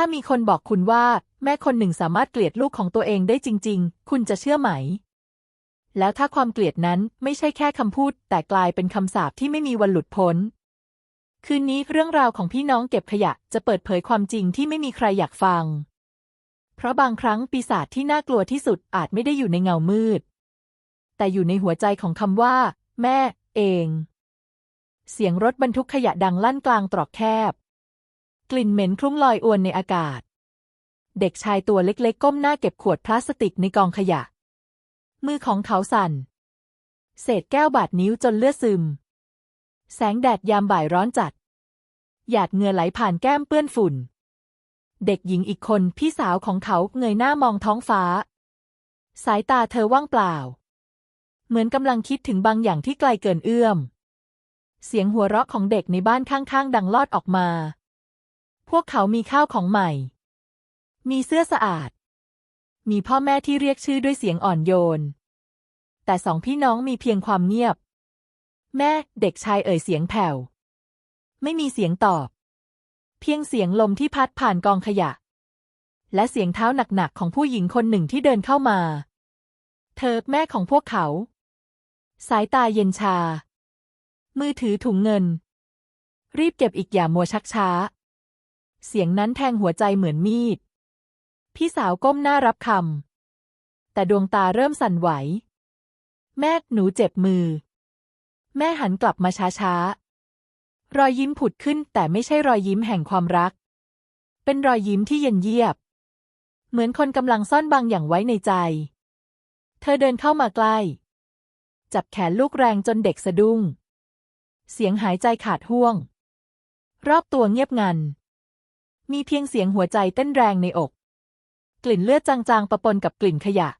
ถ้ามีคนบอกคุณว่า แม่คนหนึ่งสามารถเกลียดลูกของตัวเองได้จริง ๆ คุณจะเชื่อไหม แล้วถ้าความเกลียดนั้นไม่ใช่แค่คำพูด แต่กลายเป็นคำสาปที่ไม่มีวันหลุดพ้น คืนนี้เรื่องราวของพี่น้องเก็บขยะจะเปิดเผยความจริงที่ไม่มีใครอยากฟัง เพราะบางครั้งปีศาจที่น่ากลัวที่สุดอาจไม่ได้อยู่ในเงามืด แต่อยู่ในหัวใจของคำว่า แม่ เอง เสียงรถบรรทุกขยะดังลั่นกลางตรอกแคบ กลิ่นเหม็นคลุ้งลอยอวนในอากาศ เด็กชายตัวเล็กๆ ก้มหน้าเก็บขวดพลาสติกในกองขยะ มือของเขาสั่น เศษแก้วบาดนิ้วจนเลือดซึม แสงแดดยามบ่ายร้อนจัด หยาดเหงื่อไหลผ่านแก้มเปื้อนฝุ่น เด็กหญิงอีกคนพี่สาวของเขาเงยหน้ามองท้องฟ้า สายตาเธอว่างเปล่า เหมือนกำลังคิดถึงบางอย่างที่ไกลเกินเอื้อม เสียงหัวเราะของเด็กในบ้านข้างๆ ดังลอดออกมา พวกเขามีข้าวของใหม่ มีเสื้อสะอาด มีพ่อแม่ที่เรียกชื่อด้วยเสียงอ่อนโยน แต่สองพี่น้องมีเพียงความเงียบ แม่เด็กชายเอ่ยเสียงแผ่ว ไม่มีเสียงตอบ เพียงเสียงลมที่พัดผ่านกองขยะ และเสียงเท้าหนักๆของผู้หญิงคนหนึ่งที่เดินเข้ามา เธอแม่ของพวกเขา สายตาเย็นชา มือถือถุงเงิน รีบเก็บอีกอย่ามัวชักช้า เสียงนั้นแทงหัวใจเหมือนมีด พี่สาวก้มหน้ารับคำ แต่ดวงตาเริ่มสั่นไหว แม่หนูเจ็บมือ แม่หันกลับมาช้าๆ รอยยิ้มผุดขึ้นแต่ไม่ใช่รอยยิ้มแห่งความรัก เป็นรอยยิ้มที่เย็นเยียบ เหมือนคนกำลังซ่อนบางอย่างไว้ในใจ เธอเดินเข้ามาใกล้ จับแขนลูกแรงจนเด็กสะดุ้ง เสียงหายใจขาดห่วง รอบตัวเงียบงัน มีเพียงเสียงหัวใจเต้นแรงในอก กลิ่นเลือดจางๆปะปนกับกลิ่นขยะ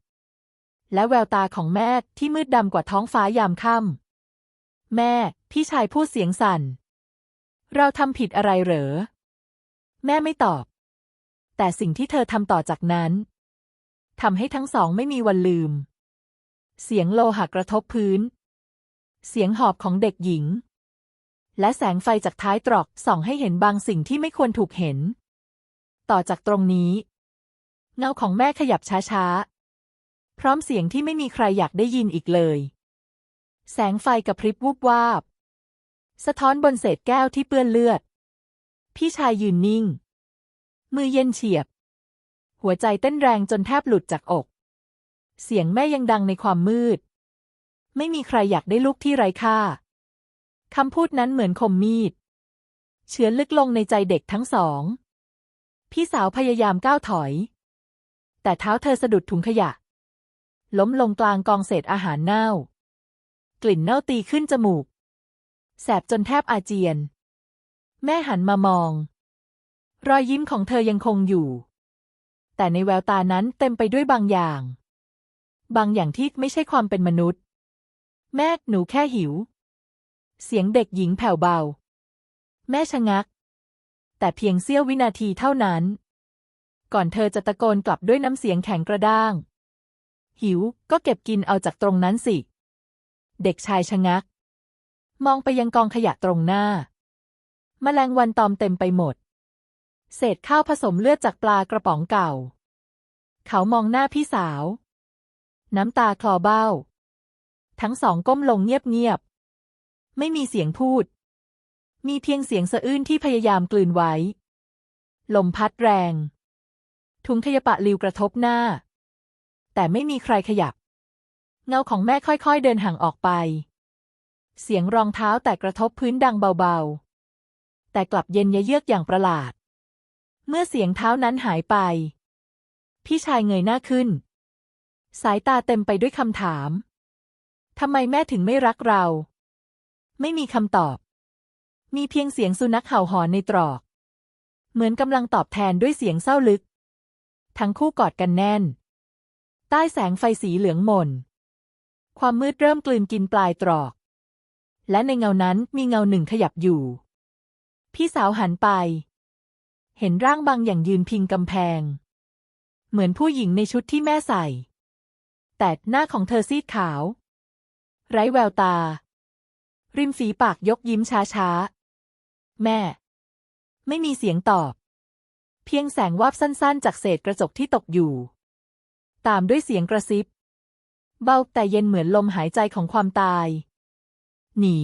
และแววตาของแม่ที่มืดดำกว่าท้องฟ้ายามค่ำแม่ พี่ชายพูดเสียงสั่น เราทำผิดอะไรเหรอ แม่ไม่ตอบ แต่สิ่งที่เธอทำต่อจากนั้นทำให้ทั้งสองไม่มีวันลืม เสียงโลหะกระทบพื้น เสียงหอบของเด็กหญิงและแสงไฟจากท้ายตรอกส่องให้เห็นบางสิ่งที่ไม่ควรถูกเห็น ต่อจากตรงนี้ เงาของแม่ขยับช้าๆ พร้อมเสียงที่ไม่มีใครอยากได้ยินอีกเลย แสงไฟกระพริบวูบวาบ สะท้อนบนเศษแก้วที่เปื้อนเลือด พี่ชายยืนนิ่ง มือเย็นเฉียบ หัวใจเต้นแรงจนแทบหลุดจากอก เสียงแม่ยังดังในความมืด ไม่มีใครอยากได้ลูกที่ไร้ค่าคำพูดนั้นเหมือนคมมีดเฉือนลึกลงในใจเด็กทั้งสอง พี่สาวพยายามก้าวถอย แต่เท้าเธอสะดุดถุงขยะ ล้มลงกลางกองเศษอาหารเน่า กลิ่นเน่าตีขึ้นจมูก แสบจนแทบอาเจียน แม่หันมามอง รอยยิ้มของเธอยังคงอยู่ แต่ในแววตานั้นเต็มไปด้วยบางอย่าง บางอย่างที่ไม่ใช่ความเป็นมนุษย์ แม่หนูแค่หิว เสียงเด็กหญิงแผ่วเบา แม่ชะงัก แต่เพียงเสี้ยววินาทีเท่านั้น ก่อนเธอจะตะโกนกลับด้วยน้ำเสียงแข็งกระด้าง หิวก็เก็บกินเอาจากตรงนั้นสิ เด็กชายชะงัก มองไปยังกองขยะตรงหน้า แมลงวันตอมเต็มไปหมด เศษข้าวผสมเลือดจากปลากระป๋องเก่า เขามองหน้าพี่สาว น้ำตาคลอเบ้า ทั้งสองก้มลงเงียบๆไม่มีเสียงพูด มีเพียงเสียงสะอื้นที่พยายามกลืนไว้ ลมพัดแรงถุงขยปะลิวกระทบหน้า แต่ไม่มีใครขยับ เงาของแม่ค่อยๆเดินห่างออกไป เสียงรองเท้าแต่กระทบพื้นดังเบาๆ แต่กลับเย็นยะเยือกอย่างประหลาด เมื่อเสียงเท้านั้นหายไป พี่ชายเงยหน้าขึ้น สายตาเต็มไปด้วยคำถามทำไมแม่ถึงไม่รักเรา ไม่มีคำตอบ มีเพียงเสียงสุนัขเห่าหอนในตรอก เหมือนกำลังตอบแทนด้วยเสียงเศร้าลึก ทั้งคู่กอดกันแน่น ใต้แสงไฟสีเหลืองหม่น ความมืดเริ่มกลืนกินปลายตรอก และในเงานั้นมีเงาหนึ่งขยับอยู่ พี่สาวหันไป เห็นร่างบางอย่างยืนพิงกำแพง เหมือนผู้หญิงในชุดที่แม่ใส่ แต่หน้าของเธอซีดขาว ไร้แววตา ริมฝีปากยกยิ้มช้าๆ แม่ ไม่มีเสียงตอบ เพียงแสงวาบสั้นๆ จากเศษกระจกที่ตกอยู่ ตามด้วยเสียงกระซิบ เบาแต่เย็นเหมือนลมหายใจของความตาย หนี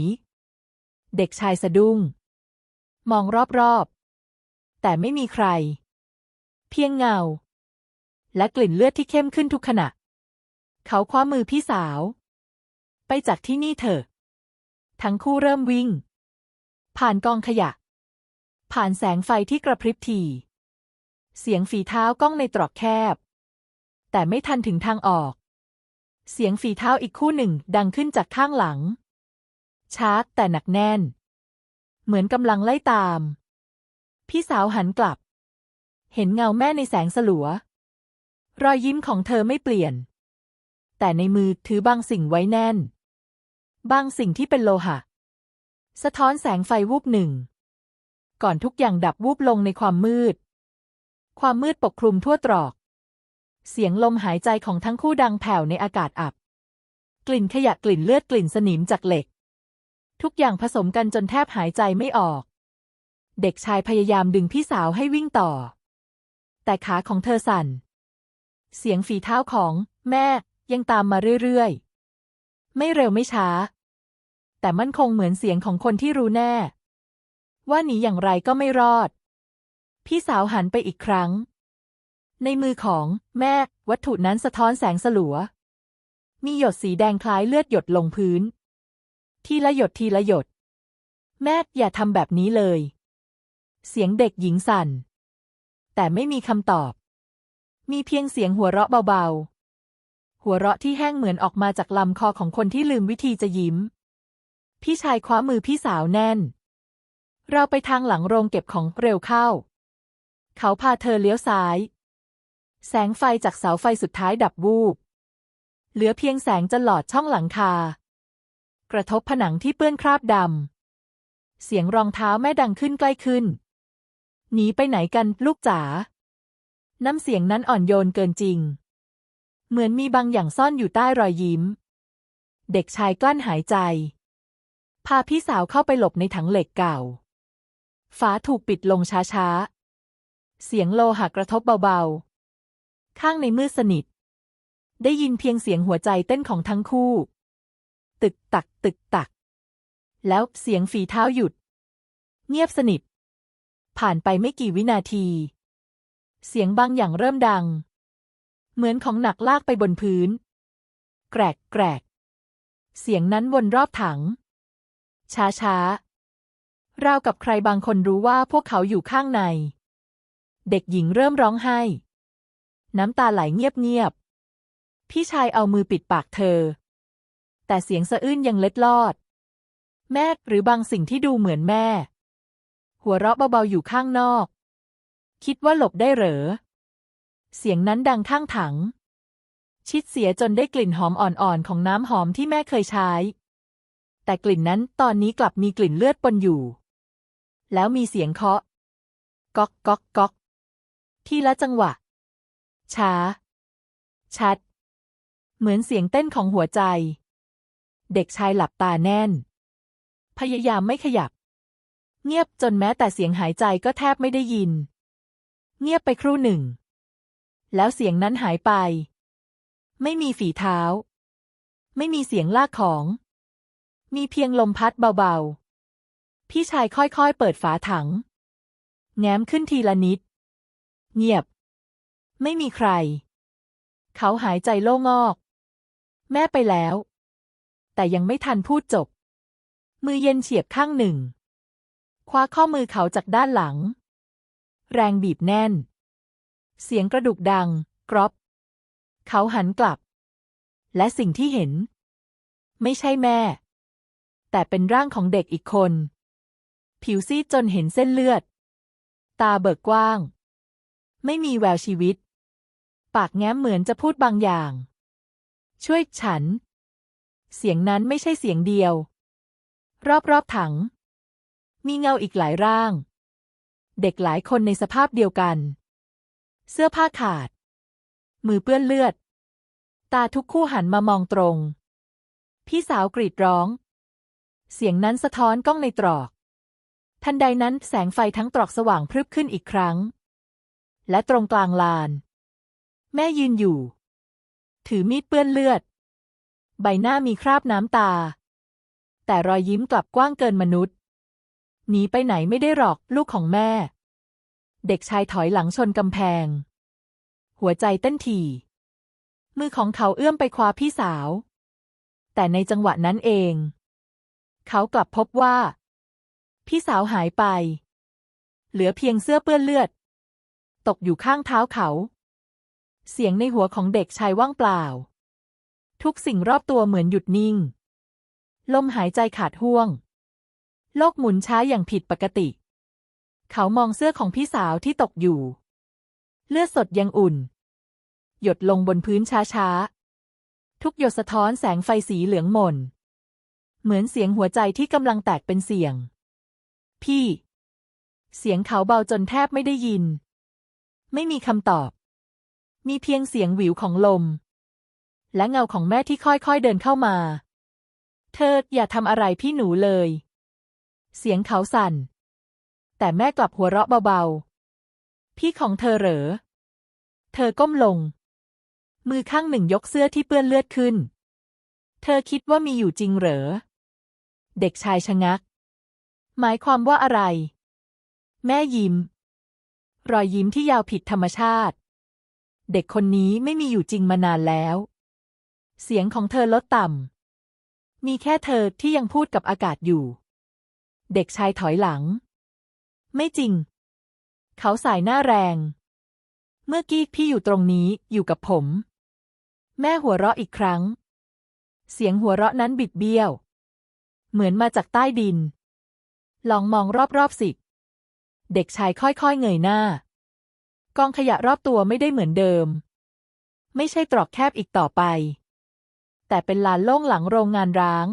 เด็กชายสะดุ้ง มองรอบๆ แต่ไม่มีใคร เพียงเงา และกลิ่นเลือดที่เข้มขึ้นทุกขณะ เขาคว้ามือพี่สาว ไปจากที่นี่เถอะ ทั้งคู่เริ่มวิ่ง ผ่านกองขยะ ผ่านแสงไฟที่กระพริบที เสียงฝีเท้าก้องในตรอกแคบ แต่ไม่ทันถึงทางออก เสียงฝีเท้าอีกคู่หนึ่งดังขึ้นจากข้างหลัง ช้าแต่หนักแน่น เหมือนกำลังไล่ตาม พี่สาวหันกลับ เห็นเงาแม่ในแสงสลัว รอยยิ้มของเธอไม่เปลี่ยน แต่ในมือถือบางสิ่งไว้แน่น บางสิ่งที่เป็นโลหะ สะท้อนแสงไฟวูบหนึ่ง ก่อนทุกอย่างดับวูบลงในความมืด ความมืดปกคลุมทั่วตรอก เสียงลมหายใจของทั้งคู่ดังแผ่วในอากาศอับ กลิ่นขยะกลิ่นเลือดกลิ่นสนิมจากเหล็ก ทุกอย่างผสมกันจนแทบหายใจไม่ออก เด็กชายพยายามดึงพี่สาวให้วิ่งต่อ แต่ขาของเธอสั่น เสียงฝีเท้าของแม่ยังตามมาเรื่อยๆ ไม่เร็วไม่ช้า แต่มั่นคงเหมือนเสียงของคนที่รู้แน่ ว่าหนีอย่างไรก็ไม่รอด พี่สาวหันไปอีกครั้ง ในมือของแม่วัตถุนั้นสะท้อนแสงสลัว มีหยดสีแดงคล้ายเลือดหยดลงพื้น ทีละหยดทีละหยด แม่อย่าทำแบบนี้เลย เสียงเด็กหญิงสั่น แต่ไม่มีคำตอบ มีเพียงเสียงหัวเราะเบาๆหัวเราะที่แห้งเหมือนออกมาจากลำคอของคนที่ลืมวิธีจะยิ้ม พี่ชายคว้ามือพี่สาวแน่น เราไปทางหลังโรงเก็บของเร็วเข้า เขาพาเธอเลี้ยวซ้าย แสงไฟจากเสาไฟสุดท้ายดับวูบ เหลือเพียงแสงจะหลอดช่องหลังคา กระทบผนังที่เปื้อนคราบดำ เสียงรองเท้าแม่ดังขึ้นใกล้ขึ้น หนีไปไหนกันลูกจ๋า น้ำเสียงนั้นอ่อนโยนเกินจริง เหมือนมีบางอย่างซ่อนอยู่ใต้รอยยิ้ม เด็กชายกลั้นหายใจ พาพี่สาวเข้าไปหลบในถังเหล็กเก่า ฝาถูกปิดลงช้าๆ เสียงโลหะกระทบเบาๆ ข้างในมืดสนิท ได้ยินเพียงเสียงหัวใจเต้นของทั้งคู่ ตึกตักตึกตัก แล้วเสียงฝีเท้าหยุด เงียบสนิท ผ่านไปไม่กี่วินาที เสียงบางอย่างเริ่มดัง เหมือนของหนักลากไปบนพื้น แกรกแกรกเสียงนั้นวนรอบถัง ช้าช้าราวกับใครบางคนรู้ว่าพวกเขาอยู่ข้างใน เด็กหญิงเริ่มร้องไห้ น้ำตาไหลเงียบๆ พี่ชายเอามือปิดปากเธอ แต่เสียงสะอื้นยังเล็ดลอด แม่หรือบางสิ่งที่ดูเหมือนแม่ หัวเราะเบาๆอยู่ข้างนอก คิดว่าหลบได้เหรอ เสียงนั้นดังข้างถัง ชิดเสียจนได้กลิ่นหอมอ่อนๆของน้ำหอมที่แม่เคยใช้ แต่กลิ่นนั้นตอนนี้กลับมีกลิ่นเลือดปนอยู่ แล้วมีเสียงเคาะ ก๊อกก๊อกก๊อก ทีละจังหวะ ช้า ชัด เหมือนเสียงเต้นของหัวใจ เด็กชายหลับตาแน่น พยายามไม่ขยับ เงียบจนแม้แต่เสียงหายใจก็แทบไม่ได้ยิน เงียบไปครู่หนึ่ง แล้วเสียงนั้นหายไป ไม่มีฝีเท้า ไม่มีเสียงลากของ มีเพียงลมพัดเบาๆ พี่ชายค่อยๆ เปิดฝาถัง แง้มขึ้นทีละนิด เงียบ ไม่มีใคร เขาหายใจโล่งอก แม่ไปแล้ว แต่ยังไม่ทันพูดจบ มือเย็นเฉียบข้างหนึ่ง คว้าข้อมือเขาจากด้านหลัง แรงบีบแน่น เสียงกระดูกดัง กรอบ เขาหันกลับ และสิ่งที่เห็น ไม่ใช่แม่ แต่เป็นร่างของเด็กอีกคน ผิวซีดจนเห็นเส้นเลือด ตาเบิกกว้าง ไม่มีแววชีวิต ปากแง้มเหมือนจะพูดบางอย่าง ช่วยฉัน เสียงนั้นไม่ใช่เสียงเดียว รอบๆถัง มีเงาอีกหลายร่าง เด็กหลายคนในสภาพเดียวกัน เสื้อผ้าขาด มือเปื้อนเลือด ตาทุกคู่หันมามองตรง พี่สาวกรีดร้อง เสียงนั้นสะท้อนกล้องในตรอก ทันใดนั้นแสงไฟทั้งตรอกสว่างพรึบขึ้นอีกครั้ง และตรงกลางลาน แม่ยืนอยู่ ถือมีดเปื้อนเลือด ใบหน้ามีคราบน้ำตา แต่รอยยิ้มกลับกว้างเกินมนุษย์ หนีไปไหนไม่ได้หรอกลูกของแม่ เด็กชายถอยหลังชนกำแพง หัวใจเต้นถี่ มือของเขาเอื้อมไปคว้าพี่สาว แต่ในจังหวะนั้นเอง เขากลับพบว่า พี่สาวหายไป เหลือเพียงเสื้อเปื้อนเลือด ตกอยู่ข้างเท้าเขา เสียงในหัวของเด็กชายว่างเปล่า ทุกสิ่งรอบตัวเหมือนหยุดนิ่ง ลมหายใจขาดห่วง โลกหมุนช้าอย่างผิดปกติ เขามองเสื้อของพี่สาวที่ตกอยู่ เลือดสดยังอุ่น หยดลงบนพื้นช้าๆ ทุกหยดสะท้อนแสงไฟสีเหลืองหม่น เหมือนเสียงหัวใจที่กำลังแตกเป็นเสียง พี่ เสียงเขาเบาจนแทบไม่ได้ยิน ไม่มีคำตอบ มีเพียงเสียงหวิวของลม และเงาของแม่ที่ค่อยๆเดินเข้ามา เธออย่าทำอะไรพี่หนูเลย เสียงเขาสั่น แต่แม่กลับหัวเราะเบาๆ พี่ของเธอเหรอ เธอก้มลง มือข้างหนึ่งยกเสื้อที่เปื้อนเลือดขึ้นเธอคิดว่ามีอยู่จริงเหรอ เด็กชายชะงัก หมายความว่าอะไร แม่ยิ้ม รอยยิ้มที่ยาวผิดธรรมชาติ เด็กคนนี้ไม่มีอยู่จริงมานานแล้ว เสียงของเธอลดต่ำ มีแค่เธอที่ยังพูดกับอากาศอยู่ เด็กชายถอยหลัง ไม่จริง เขาสายหน้าแรง เมื่อกี้พี่อยู่ตรงนี้อยู่กับผม แม่หัวเราะอีกครั้ง เสียงหัวเราะนั้นบิดเบี้ยว เหมือนมาจากใต้ดิน ลองมองรอบๆสิ เด็กชายค่อยๆเงยหน้า กองขยะรอบตัวไม่ได้เหมือนเดิม ไม่ใช่ตรอกแคบอีกต่อไป แต่เป็นลานโล่งหลังโรงงานร้าง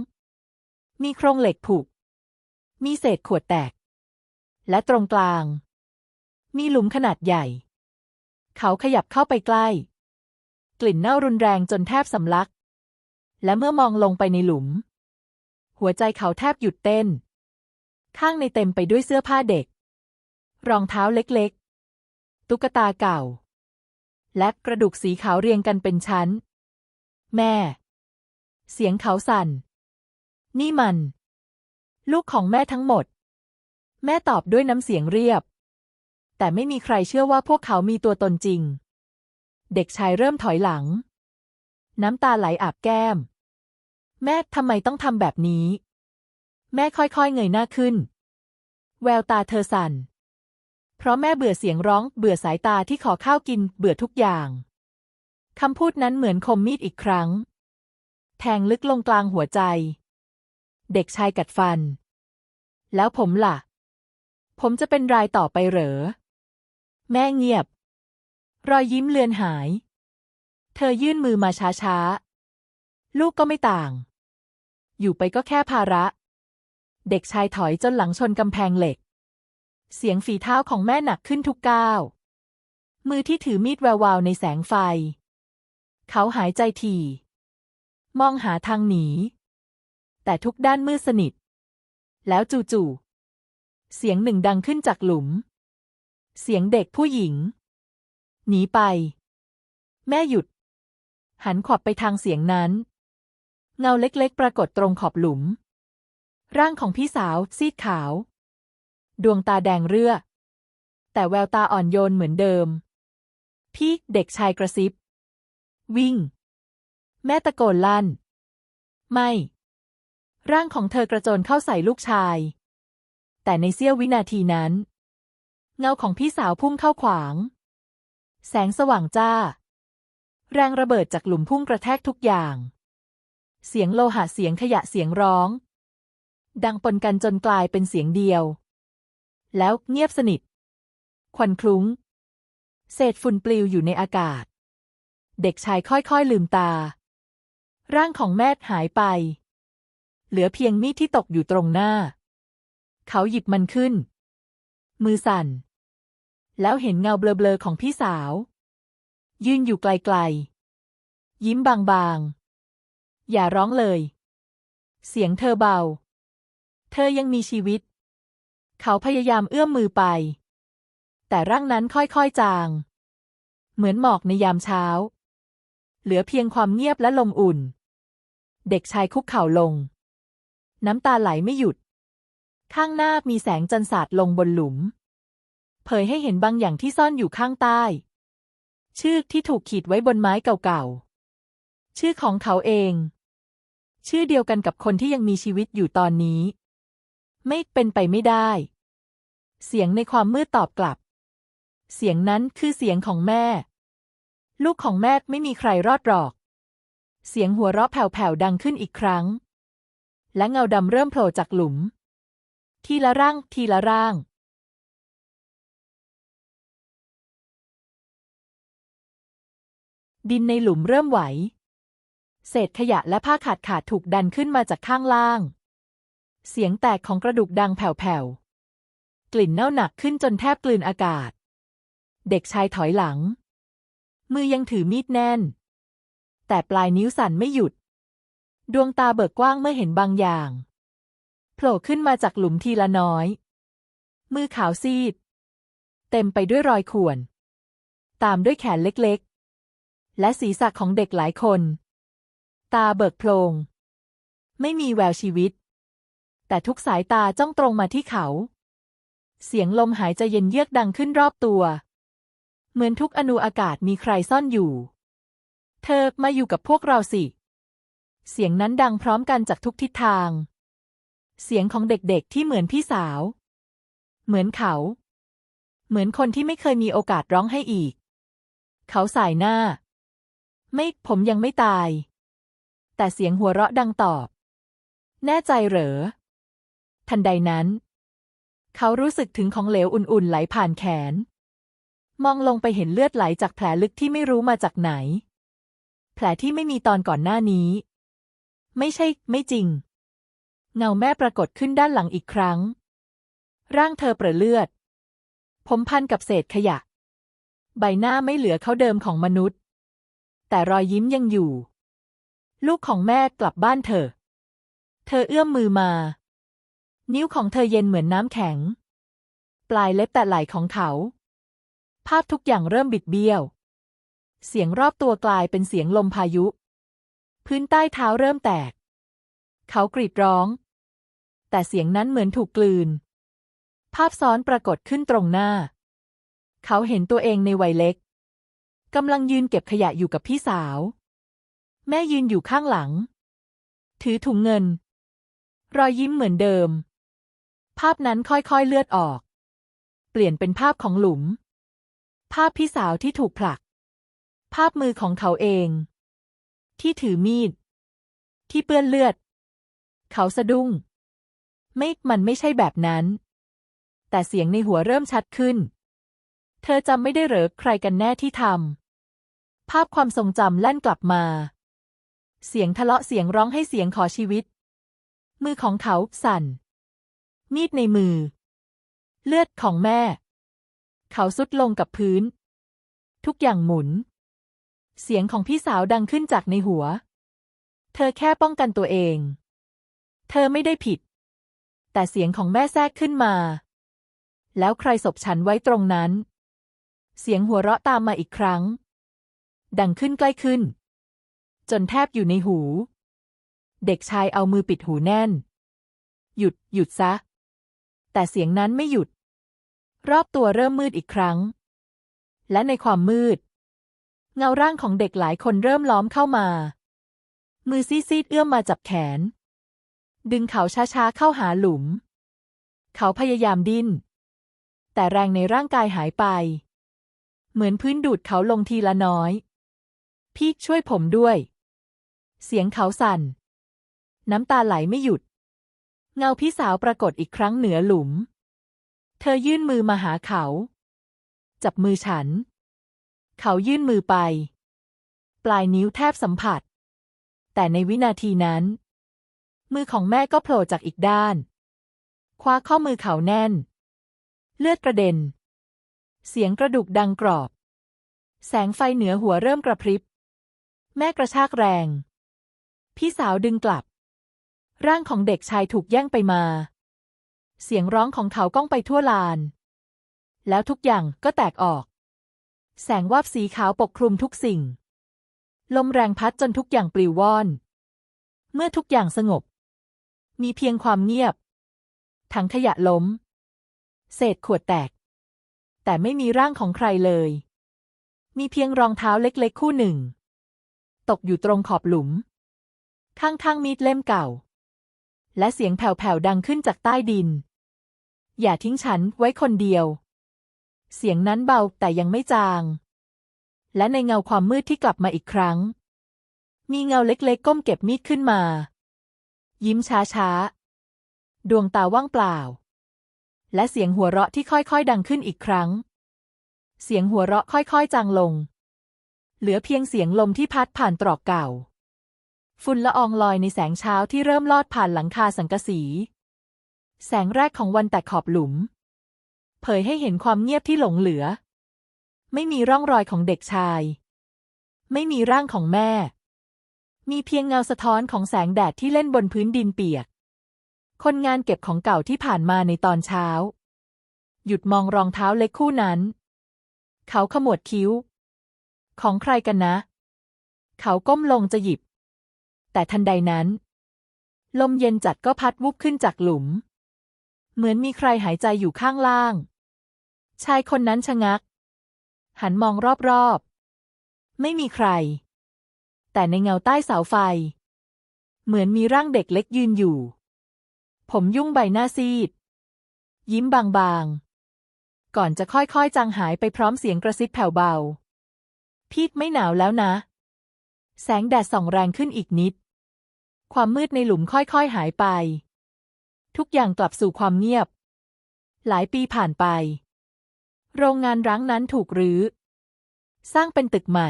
มีโครงเหล็กผุ มีเศษขวดแตก และตรงกลาง มีหลุมขนาดใหญ่ เขาขยับเข้าไปใกล้ กลิ่นเน่ารุนแรงจนแทบสำลัก และเมื่อมองลงไปในหลุม หัวใจเขาแทบหยุดเต้น ข้างในเต็มไปด้วยเสื้อผ้าเด็ก รองเท้าเล็กๆ ตุ๊กตาเก่า และกระดูกสีขาวเรียงกันเป็นชั้น แม่ เสียงเขาสั่น นี่มัน ลูกของแม่ทั้งหมด แม่ตอบด้วยน้ำเสียงเรียบ แต่ไม่มีใครเชื่อว่าพวกเขามีตัวตนจริง เด็กชายเริ่มถอยหลัง น้ำตาไหลอาบแก้ม แม่ทำไมต้องทำแบบนี้ แม่ค่อยๆเงยหน้าขึ้น แววตาเธอสั่น เพราะแม่เบื่อเสียงร้อง เบื่อสายตาที่ขอข้าวกิน เบื่อทุกอย่างคำพูดนั้นเหมือนคมมีดอีกครั้ง แทงลึกลงกลางหัวใจ เด็กชายกัดฟัน แล้วผมล่ะ ผมจะเป็นรายต่อไปเหรอ แม่เงียบ รอยยิ้มเลือนหาย เธอยื่นมือมาช้าๆ ลูกก็ไม่ต่าง อยู่ไปก็แค่ภาระ เด็กชายถอยจนหลังชนกำแพงเหล็ก เสียงฝีเท้าของแม่หนักขึ้นทุกก้าว มือที่ถือมีดแวววาวในแสงไฟ เขาหายใจถี่ มองหาทางหนี แต่ทุกด้านมืดสนิท แล้วจู่ๆ เสียงหนึ่งดังขึ้นจากหลุม เสียงเด็กผู้หญิง หนีไป แม่หยุด หันขวับไปทางเสียงนั้น เงาเล็กๆ ปรากฏตรงขอบหลุม ร่างของพี่สาว ซีดขาว ดวงตาแดงเรือ แต่แววตาอ่อนโยนเหมือนเดิม พี่เด็กชายกระซิบ วิ่ง แม่ตะโกนลั่น ไม่ ร่างของเธอกระโจนเข้าใส่ลูกชาย แต่ในเสี้ยววินาทีนั้น เงาของพี่สาวพุ่งเข้าขวาง แสงสว่างจ้า แรงระเบิดจากหลุมพุ่งกระแทกทุกอย่าง เสียงโลหะเสียงขยะเสียงร้อง ดังปนกันจนกลายเป็นเสียงเดียว แล้วเงียบสนิท ควันคลุ้ง เศษฝุ่นปลิวอยู่ในอากาศ เด็กชายค่อยๆลืมตา ร่างของแม่หายไป เหลือเพียงมีดที่ตกอยู่ตรงหน้า เขาหยิบมันขึ้น มือสั่น แล้วเห็นเงาเบลอๆของพี่สาว ยืนอยู่ไกลๆ ยิ้มบางๆ อย่าร้องเลย เสียงเธอเบา เธอยังมีชีวิต เขาพยายามเอื้อมมือไป แต่ร่างนั้นค่อยๆจาง เหมือนหมอกในยามเช้า เหลือเพียงความเงียบและลมอุ่น เด็กชายคุกเข่าลง น้ำตาไหลไม่หยุด ข้างหน้ามีแสงจันทร์สาดลงบนหลุม เผยให้เห็นบางอย่างที่ซ่อนอยู่ข้างใต้ ชื่อที่ถูกขีดไว้บนไม้เก่าๆชื่อของเขาเอง ชื่อเดียวกันกับคนที่ยังมีชีวิตอยู่ตอนนี้ ไม่เป็นไปไม่ได้ เสียงในความมืดตอบกลับ เสียงนั้นคือเสียงของแม่ ลูกของแม่ไม่มีใครรอดหรอก เสียงหัวเราะแผ่วๆดังขึ้นอีกครั้ง และเงาดำเริ่มโผล่จากหลุม ทีละร่าง ทีละร่างดินในหลุมเริ่มไหว เศษขยะและผ้าขาดขาดถูกดันขึ้นมาจากข้างล่าง เสียงแตกของกระดูกดังแผ่วๆ กลิ่นเน่าหนักขึ้นจนแทบกลืนอากาศ เด็กชายถอยหลัง มือยังถือมีดแน่น แต่ปลายนิ้วสั่นไม่หยุด ดวงตาเบิกกว้างเมื่อเห็นบางอย่าง โผล่ขึ้นมาจากหลุมทีละน้อย มือขาวซีด เต็มไปด้วยรอยข่วน ตามด้วยแขนเล็กๆ และศีรษะของเด็กหลายคน ตาเบิกโพลงไม่มีแววชีวิต แต่ทุกสายตาจ้องตรงมาที่เขา เสียงลมหายใจเย็นเยือกดังขึ้นรอบตัว เหมือนทุกอนูอากาศมีใครซ่อนอยู่ เธอมาอยู่กับพวกเราสิ เสียงนั้นดังพร้อมกันจากทุกทิศทาง เสียงของเด็กๆที่เหมือนพี่สาว เหมือนเขา เหมือนคนที่ไม่เคยมีโอกาสร้องให้อีก เขาสายหน้า ไม่ ผมยังไม่ตาย แต่เสียงหัวเราะดังตอบ แน่ใจเหรอ ทันใดนั้น เขารู้สึกถึงของเหลวอุ่นๆไหลผ่านแขน มองลงไปเห็นเลือดไหลจากแผลลึกที่ไม่รู้มาจากไหน แผลที่ไม่มีตอนก่อนหน้านี้ ไม่ใช่ ไม่จริง เงาแม่ปรากฏขึ้นด้านหลังอีกครั้ง ร่างเธอเปรอะเลือด ผมพันกับเศษขยะ ใบหน้าไม่เหลือเขาเดิมของมนุษย์ แต่รอยยิ้มยังอยู่ ลูกของแม่กลับบ้านเถอะ เธอเอื้อมมือมา นิ้วของเธอเย็นเหมือนน้ำแข็ง ปลายเล็บแต่ไหล่ของเขา ภาพทุกอย่างเริ่มบิดเบี้ยว เสียงรอบตัวกลายเป็นเสียงลมพายุ พื้นใต้เท้าเริ่มแตก เขากรีดร้อง แต่เสียงนั้นเหมือนถูกกลืน ภาพซ้อนปรากฏขึ้นตรงหน้า เขาเห็นตัวเองในวัยเล็กกำลังยืนเก็บขยะอยู่กับพี่สาว แม่ยืนอยู่ข้างหลัง ถือถุงเงิน รอยยิ้มเหมือนเดิม ภาพนั้นค่อยๆเลือดออก เปลี่ยนเป็นภาพของหลุม ภาพพี่สาวที่ถูกผลัก ภาพมือของเขาเอง ที่ถือมีด ที่เปื้อนเลือด เขาสะดุ้ง ไม่ มันไม่ใช่แบบนั้น แต่เสียงในหัวเริ่มชัดขึ้น เธอจำไม่ได้เหรอใครกันแน่ที่ทำภาพความทรงจำแล่นกลับมา เสียงทะเลาะเสียงร้องให้เสียงขอชีวิต มือของเขาสั่น มีดในมือ เลือดของแม่ เขาสุดลงกับพื้น ทุกอย่างหมุน เสียงของพี่สาวดังขึ้นจากในหัว เธอแค่ป้องกันตัวเอง เธอไม่ได้ผิด แต่เสียงของแม่แทรกขึ้นมา แล้วใครศพฉันไว้ตรงนั้น เสียงหัวเราะตามมาอีกครั้ง ดังขึ้นใกล้ขึ้น จนแทบอยู่ในหู เด็กชายเอามือปิดหูแน่น หยุด หยุดซะ แต่เสียงนั้นไม่หยุด รอบตัวเริ่มมืดอีกครั้ง และในความมืด เงาร่างของเด็กหลายคนเริ่มล้อมเข้ามา มือซีดๆเอื้อมมาจับแขน ดึงเขาช้าๆเข้าหาหลุม เขาพยายามดิ้น แต่แรงในร่างกายหายไป เหมือนพื้นดูดเขาลงทีละน้อย พี่ช่วยผมด้วย เสียงเขาสั่น น้ำตาไหลไม่หยุด เงาพี่สาวปรากฏอีกครั้งเหนือหลุม เธอยื่นมือมาหาเขา จับมือฉัน เขายื่นมือไป ปลายนิ้วแทบสัมผัส แต่ในวินาทีนั้น มือของแม่ก็โผล่จากอีกด้าน คว้าข้อมือเขาแน่น เลือดกระเด็น เสียงกระดูกดังกรอบ แสงไฟเหนือหัวเริ่มกระพริบ แม่กระชากแรง พี่สาวดึงกลับ ร่างของเด็กชายถูกแย่งไปมา เสียงร้องของเขาก้องไปทั่วลาน แล้วทุกอย่างก็แตกออก แสงวาบสีขาวปกคลุมทุกสิ่ง ลมแรงพัดจนทุกอย่างปลิวว่อน เมื่อทุกอย่างสงบ มีเพียงความเงียบ ถังขยะล้ม เศษขวดแตก แต่ไม่มีร่างของใครเลย มีเพียงรองเท้าเล็กๆคู่หนึ่ง ตกอยู่ตรงขอบหลุม ข้างๆมีดเล่มเก่า และเสียงแผ่วๆดังขึ้นจากใต้ดิน อย่าทิ้งฉันไว้คนเดียว เสียงนั้นเบาแต่ยังไม่จาง และในเงาความมืดที่กลับมาอีกครั้ง มีเงาเล็กๆ ก้มเก็บมีดขึ้นมา ยิ้มช้าๆ ดวงตาว่างเปล่า และเสียงหัวเราะที่ค่อยๆดังขึ้นอีกครั้ง เสียงหัวเราะค่อยๆจางลง เหลือเพียงเสียงลมที่พัดผ่านตรอกเก่า ฝุ่นละอองลอยในแสงเช้าที่เริ่มลอดผ่านหลังคาสังกะสี แสงแรกของวันแตกขอบหลุม เผยให้เห็นความเงียบที่หลงเหลือ ไม่มีร่องรอยของเด็กชาย ไม่มีร่างของแม่ มีเพียงเงาสะท้อนของแสงแดดที่เล่นบนพื้นดินเปียก คนงานเก็บของเก่าที่ผ่านมาในตอนเช้า หยุดมองรองเท้าเล็กคู่นั้น เขาขมวดคิ้ว ของใครกันนะ เขาก้มลงจะหยิบ แต่ทันใดนั้น ลมเย็นจัดก็พัดวุบขึ้นจากหลุม เหมือนมีใครหายใจอยู่ข้างล่าง ชายคนนั้นชะงัก หันมองรอบๆ ไม่มีใคร แต่ในเงาใต้เสาไฟ เหมือนมีร่างเด็กเล็กยืนอยู่ ผมยุ่งใบหน้าซีด ยิ้มบางๆ ก่อนจะค่อยๆ จางหายไปพร้อมเสียงกระซิบแผ่วเบา พีทไม่หนาวแล้วนะแสงแดดส่องแรงขึ้นอีกนิด ความมืดในหลุมค่อยๆหายไป ทุกอย่างกลับสู่ความเงียบ หลายปีผ่านไป โรงงานร้างนั้นถูกรื้อ สร้างเป็นตึกใหม่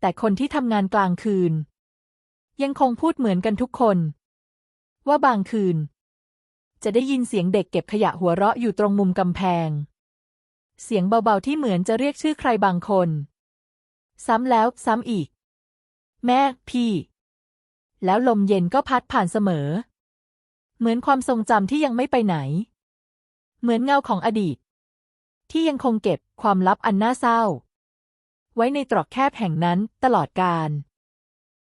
แต่คนที่ทำงานกลางคืน ยังคงพูดเหมือนกันทุกคน ว่าบางคืน จะได้ยินเสียงเด็กเก็บขยะหัวเราะอยู่ตรงมุมกำแพง เสียงเบาๆที่เหมือนจะเรียกชื่อใครบางคน ซ้ำแล้วซ้ำอีก แม่ พี่ แล้วลมเย็นก็พัดผ่านเสมอ เหมือนความทรงจำที่ยังไม่ไปไหน เหมือนเงาของอดีต ที่ยังคงเก็บความลับอันน่าเศร้า ไว้ในตรอกแคบแห่งนั้นตลอดกาล